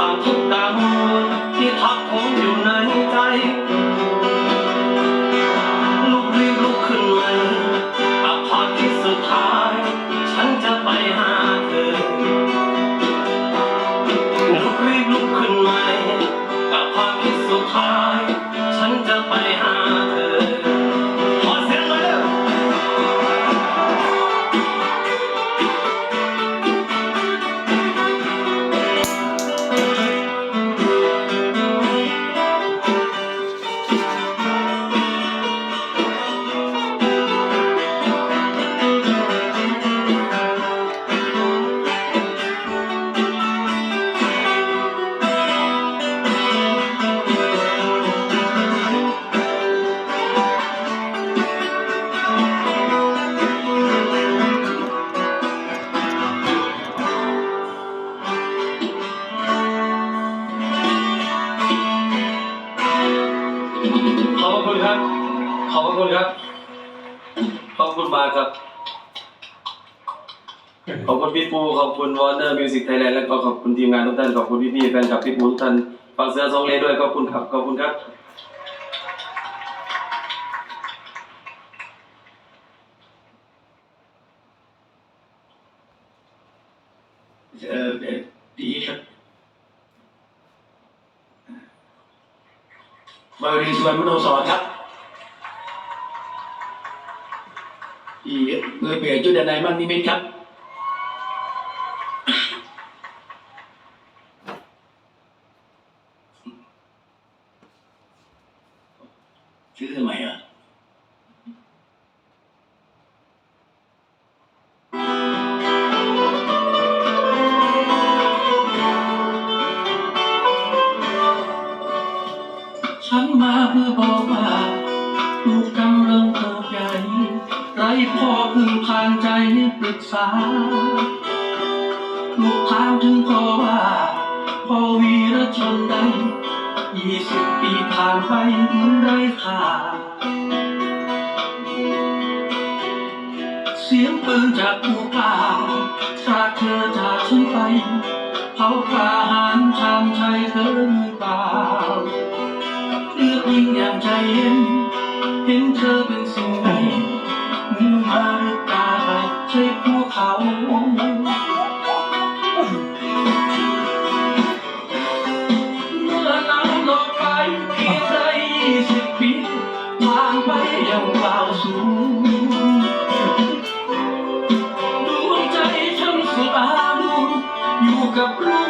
ทางทุกดัง คุณครับ ขอบคุณครับ ขอบคุณมากครับ ขอบคุณพี่ปู ขอบคุณวอร์เนอร์มิวสิกไทยแลนด์แล้วก็ขอบคุณทีมงานทุกท่าน ขอบคุณพี่ๆแฟนคลับพี่ปูทุกท่านฟังเสือสองเลด้วย ขอบคุณครับ ขอบคุณครับเออเอ่อดีครับ บริสุวนมโนสอนครับอีเมื่อเปลี่ยนจุดใดมั่งนิมิตครับซื้อทำไมอะ บอกว่าลูกกำลังเติบใหญ่ไรพ่อพึ่งผ่านใจปรึกษา ลูกถามถึงพ่อว่าพ่อวีรชนใดยี่สิบปีผ่านไปเหมือนไรค่าเสียงปืนจากภูป่าชาเธอจากฉันไปเผากา ยิ่งอยางใจเย็น เห็นเธอเป็นสิ่งใดมูมาหรือตาใดใช่พวกเขาเมื่อน้ำลงไปเพียงได้ยี่สิบปีผ่านไปอย่างเปล่าสูญดวงใจฉันสุดอารุณอยู่กับลูกของเร